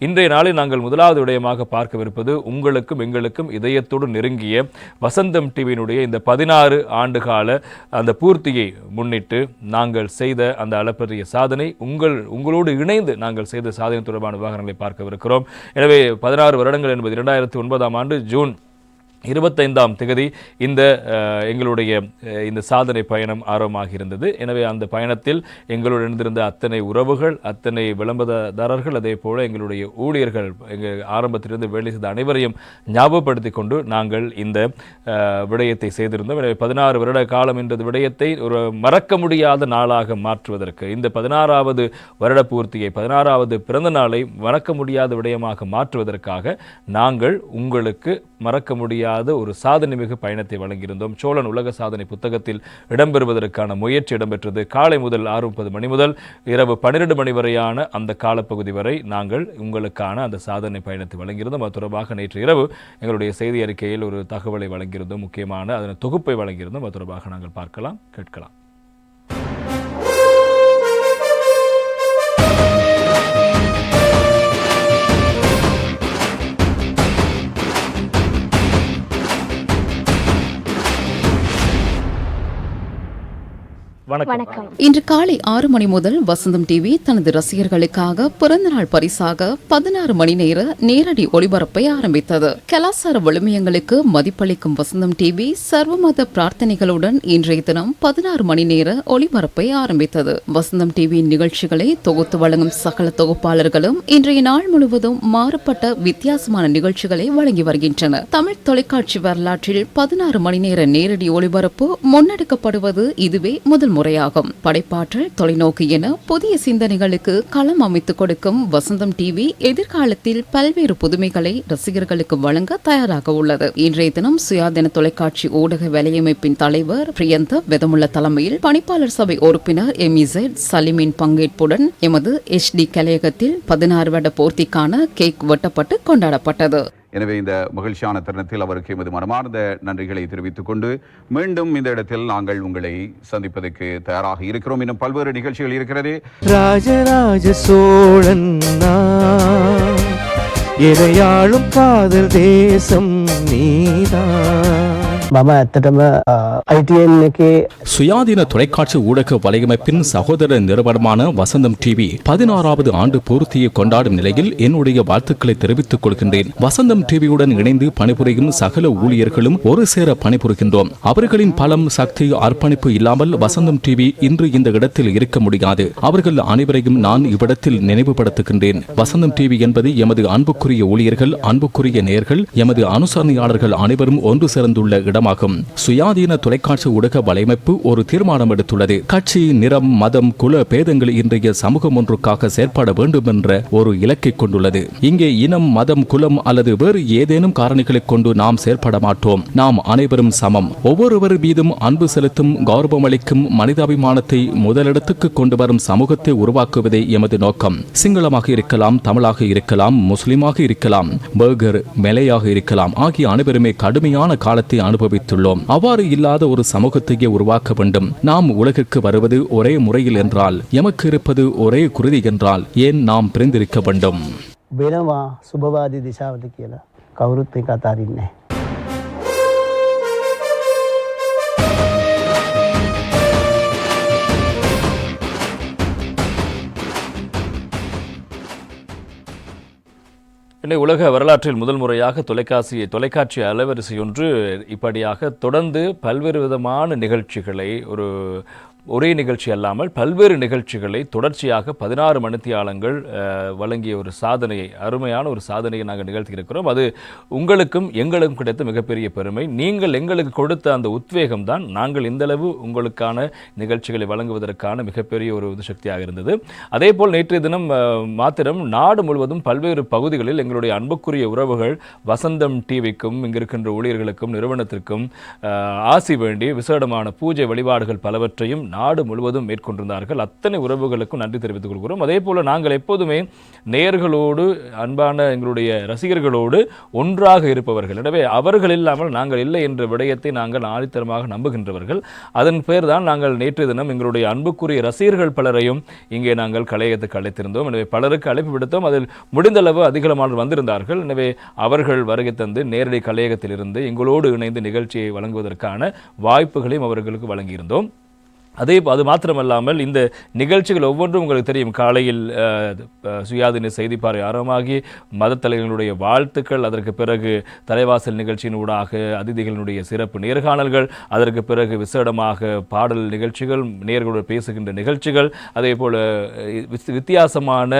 இன்றைய நாளில் நாங்கள் முதலாவது விடயமாக பார்க்கவிருப்பது உங்களுக்கும் எங்களுக்கும் இதயத்தோடு நெருங்கிய வசந்தம் டிவியினுடைய இந்த பதினாறு ஆண்டுகால அந்த பூர்த்தியை முன்னிட்டு நாங்கள் செய்த அந்த அளப்பரிய சாதனை உங்கள் உங்களோடு இணைந்து நாங்கள் செய்த சாதனை தொடர்பான விவகாரங்களை பார்க்கவிருக்கிறோம். எனவே பதினாறு வருடங்கள் என்பது இரண்டாயிரத்தி ஒன்பதாம் ஆண்டு ஜூன் இருபத்தைந்தாம் திகதி இந்த எங்களுடைய இந்த சாதனை பயணம் ஆரம்பமாக இருந்தது எனவே அந்த பயணத்தில் எங்களோடு இணைந்திருந்த அத்தனை உறவுகள் அத்தனை விளம்பரதாரர்கள் அதே போல் எங்களுடைய ஊழியர்கள் எங்கள் ஆரம்பத்திலிருந்து வேலை செய்த அனைவரையும் ஞாபகப்படுத்தி கொண்டு நாங்கள் இந்த விடயத்தை செய்திருந்தோம். எனவே பதினாறு வருட காலம் என்ற விடயத்தை ஒரு மறக்க முடியாத நாளாக மாற்றுவதற்கு இந்த பதினாறாவது வருட பூர்த்தியை பதினாறாவது பிறந்த நாளை மறக்க முடியாத விடயமாக மாற்றுவதற்காக நாங்கள் உங்களுக்கு மறக்க முடியாத ஒரு சாதனை மிகு பயணத்தை வழங்கியிருந்தோம். சோழன் உலக சாதனை புத்தகத்தில் இடம்பெறுவதற்கான முயற்சி இடம்பெற்றது. காலை முதல் ஆறு முப்பது மணி முதல் இரவு பன்னிரண்டு மணி வரையான அந்த காலப்பகுதி வரை நாங்கள் உங்களுக்கான அந்த சாதனை பயணத்தை வழங்கியிருந்தோம். அது தொடர்பாக நேற்று இரவு எங்களுடைய செய்தி அறிக்கையில் ஒரு தகவலை வழங்கியிருந்தோம். முக்கியமான அதன் தொகுப்பை வழங்கியிருந்தோம். அது தொடர்பாக நாங்கள் பார்க்கலாம் கேட்கலாம். வணக்கம். இன்று காலை ஆறு மணி முதல் வசந்தம் டிவி தனது ரசிகர்களுக்காக பிறந்தநாள் பரிசாக பதினாறு மணி நேர நேரடி ஒளிபரப்பை ஆரம்பித்தது. கலாசார விழுமியங்களுக்கு மதிப்பளிக்கும் வசந்தம் டிவி சர்வமத பிரார்த்தனைகளுடன் இன்றைய தினம் பதினாறு மணி நேர ஒளிபரப்பை ஆரம்பித்தது. வசந்தம் டிவியின் நிகழ்ச்சிகளை தொகுத்து வழங்கும் சகல தொகுப்பாளர்களும் இன்றைய நாள் முழுவதும் மாறுபட்ட வித்தியாசமான நிகழ்ச்சிகளை வழங்கி வருகின்றனர். தமிழ் தொலைக்காட்சி வரலாற்றில் பதினாறு மணி நேர நேரடி ஒளிபரப்பு முன்னெடுக்கப்படுவது இதுவே முதல் முறையாகும் படைப்பாற்றல் தொலைநோக்கு என புதிய சிந்தனைகளுக்கு களம் அமைத்துக் கொடுக்கும் வசந்தம் டிவி எதிர்காலத்தில் பல்வேறு புதுமைகளை ரசிகர்களுக்கு வழங்க தயாராக உள்ளது. இன்றைய தினம் சுயாதீன தொலைக்காட்சி ஊடக வலையமைப்பின் தலைவர் பிரியந்த வெதமுள்ள தலைமையில் பணிப்பாளர் சபை உறுப்பினர் எமிசெட் சலிமின் பங்கேற்புடன் எமது எச் டி கலையகத்தில் பதினாறு வருட போர்த்திக்கான கேக் வெட்டப்பட்டு கொண்டாடப்பட்டது. எனவே இந்த மகிழ்ச்சியான தருணத்தில் அவருக்கு எமது மனமார்ந்த நன்றிகளை தெரிவித்துக் கொண்டு மீண்டும் இந்த இடத்தில் நாங்கள் உங்களை சந்திப்பதற்கு தயாராக இருக்கிறோம் இன்னும் பல்வேறு நிகழ்ச்சிகள் இருக்கிறது ராஜராஜ சோழன் நான். காதல் தேசம் நீதான் මම ඇත්තටම අයිටන් එකේ சுயாதீன தொலைக்காட்சி ஊடக வலையமைப்பின் சகோதர நிறுவனமான வசந்தம் டிவி பதினாறாவது ஆண்டு பூர்த்தியை கொண்டாடும் நிலையில் என்னுடைய வாழ்த்துக்களை தெரிவித்துக் கொள்கின்றேன் வசந்தம் டிவியுடன் இணைந்து பணிபுரியும் சகல ஊழியர்களும் ஒரு சேர பணிபுரிகின்றோம் அவர்களின் பலம் சக்தி அர்ப்பணிப்பு இல்லாமல் வசந்தம் டிவி இன்று இந்த இடத்தில் இருக்க முடியாது அவர்கள் அனைவரையும் நான் இவ்விடத்தில் நினைவுபடுத்துகின்றேன் வசந்தம் டிவி என்பது எமது அன்புக்குரிய ஊழியர்கள் அன்புக்குரிய நேர்கள் எமது அனுசரணையாளர்கள் அனைவரும் ஒன்று சேர்ந்துள்ள இடமாகும் சுயாதீன தொலைக்காட்சி ஊடக வலையமைப்பு ஒரு தீர்மானம் எடுத்துள்ளது. கட்சி நிறம் மதம் குல பேதங்கள் இன்றைய சமூகம் ஒன்றுக்காக செயற்பட வேண்டும் என்ற ஒரு இலக்கை கொண்டுள்ளது. இங்கே இனம் மதம் குலம் அல்லது வேறு ஏதேனும் காரணிகளைக் கொண்டு நாம் செயற்பட மாட்டோம் நாம் அனைவரும் சமம். ஒவ்வொருவர் மீதும் அன்பு செலுத்தும் கௌரவமளிக்கும் மனிதாபிமானத்தை முதலிடத்துக்கு கொண்டு வரும் சமூகத்தை உருவாக்குவதே எமது நோக்கம். சிங்களமாக இருக்கலாம் தமிழாக இருக்கலாம் முஸ்லிமாக இருக்கலாம் பர்கர் மெலையாக இருக்கலாம் ஆகிய அனைவருமே கடுமையான காலத்தை அனுபவித்துள்ளோம். அவ்வாறு இல்லாத ஒரு சமூகத்தையே உருவாக்க வேண்டும். நாம் உலகிற்கு வருவது ஒரே முறையில் என்றால் எமக்கு இருப்பது ஒரே குருதி என்றால் ஏன் நாம் பிரிந்திருக்க வேண்டும்? சுபவாதி திசாவதி கீழே கௌரவத்தை காத்தாரின்னே இன்னை உலக வரலாற்றில் முதல் முறையாக தொலைக்காட்சி தொலைக்காட்சி அலைவரிசை ஒன்று இப்படியாக தொடர்ந்து பல்வேறு விதமான நிகழ்ச்சிகளை ஒரு ஒரே நிகழ்ச்சி அல்லாமல் பல்வேறு நிகழ்ச்சிகளை தொடர்ச்சியாக பதினாறு மணித்தியாலங்கள் வழங்கிய ஒரு சாதனையை அருமையான ஒரு சாதனையை நாங்கள் நிகழ்த்தியிருக்கிறோம். அது உங்களுக்கும் எங்களுக்கும் கிடைத்த மிகப்பெரிய பெருமை. நீங்கள் எங்களுக்கு கொடுத்த அந்த உத்வேகம் தான் நாங்கள் இந்தளவு உங்களுக்கான நிகழ்ச்சிகளை வழங்குவதற்கான மிகப்பெரிய ஒரு சக்தியாக இருந்தது. அதே போல் நேற்றைய தினம் மாத்திரம் நாடு முழுவதும் பல்வேறு பகுதிகளில் எங்களுடைய அன்புக்குரிய உறவுகள் வசந்தம் டிவிக்கும் இங்கிருக்கின்ற ஊழியர்களுக்கும் நிறுவனத்திற்கும் ஆசி வேண்டி விசேடமான பூஜை வழிபாடுகள் பலவற்றையும் நாடு முழுவதும் மேற்கொண்டிருந்தார்கள். அத்தனை உறவுகளுக்கும் நன்றி தெரிவித்துக் கொள்கிறோம். அதே போல் நாங்கள் எப்போதுமே நேயர்களோடு அன்பான எங்களுடைய ரசிகர்களோடு ஒன்றாக இருப்பவர்கள். எனவே அவர்கள் இல்லாமல் நாங்கள் இல்லை என்ற விடயத்தை நாங்கள் ஆணித்தரமாக நம்புகின்றவர்கள். அதன் பேர் தான் நாங்கள் நேற்று தினம் எங்களுடைய அன்புக்குரிய ரசிகர்கள் பலரையும் இங்கே நாங்கள் கலையத்துக்கு அழைத்திருந்தோம். எனவே பலருக்கு அழைப்பு விடுத்தோம். அதில் முடிந்தளவு அதிகமானவர் வந்திருந்தார்கள். எனவே அவர்கள் வருகை தந்து நேரடி கலையகத்திலிருந்து எங்களோடு இணைந்து நிகழ்ச்சியை வழங்குவதற்கான வாய்ப்புகளையும் அவர்களுக்கு வழங்கியிருந்தோம். அதே அது மாத்திரமல்லாமல் இந்த நிகழ்ச்சிகள் ஒவ்வொன்றும் உங்களுக்கு தெரியும். காலையில் அஹ், சுயாதீன செய்திப்பாறை ஆரம்பமாகி மத தலைவர்களுடைய வாழ்த்துக்கள் அதற்கு பிறகு தலைவாசல் நிகழ்ச்சியின் ஊடாக அதிதிகளினுடைய சிறப்பு நேர்காணல்கள் அதற்கு பிறகு விசேடமாக பாடல் நிகழ்ச்சிகள் நேர்களுடன் பேசுகின்ற நிகழ்ச்சிகள் அதே போல் வித்தியாசமான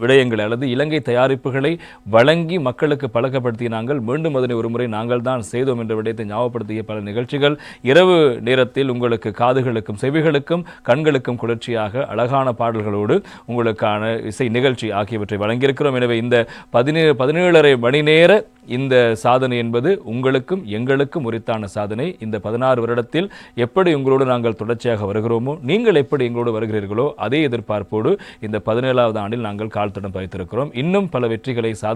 விடயங்கள் அல்லது இலங்கை தயாரிப்புகளை வழங்கி மக்களுக்கு பழக்கப்படுத்தி நாங்கள் மீண்டும் அதனை ஒருமுறை நாங்கள் தான் செய்தோம் என்ற விடயத்தை ஞாபகப்படுத்திய பல நிகழ்ச்சிகள். இரவு நேரத்தில் உங்களுக்கு காதுகளுக்கும் செவிகளுக்கும் கண்களுக்கும் குளிர்ச்சியாக அழகான பாடல்களோடு உங்களுக்கான இசை நிகழ்ச்சி ஆகியவற்றை வழங்கியிருக்கிறோம். எனவே இந்த பதினேழு பதினேழரை மணி நேர இந்த சாதனை என்பது உங்களுக்கும் எங்களுக்கும் உரித்தான சாதனை. இந்த பதினாறு வருடத்தில் எப்படி உங்களோடு நாங்கள் தொடர்ச்சியாக வருகிறோமோ நீங்கள் எப்படி எங்களோடு வருகிறீர்களோ அதே எதிர்பார்ப்போடு இந்த பதினேழாவது ஆண்டில் நாங்கள் கால் தடம் பதித்திருக்கிறோம் இன்னும் பல வெற்றிகளை சாத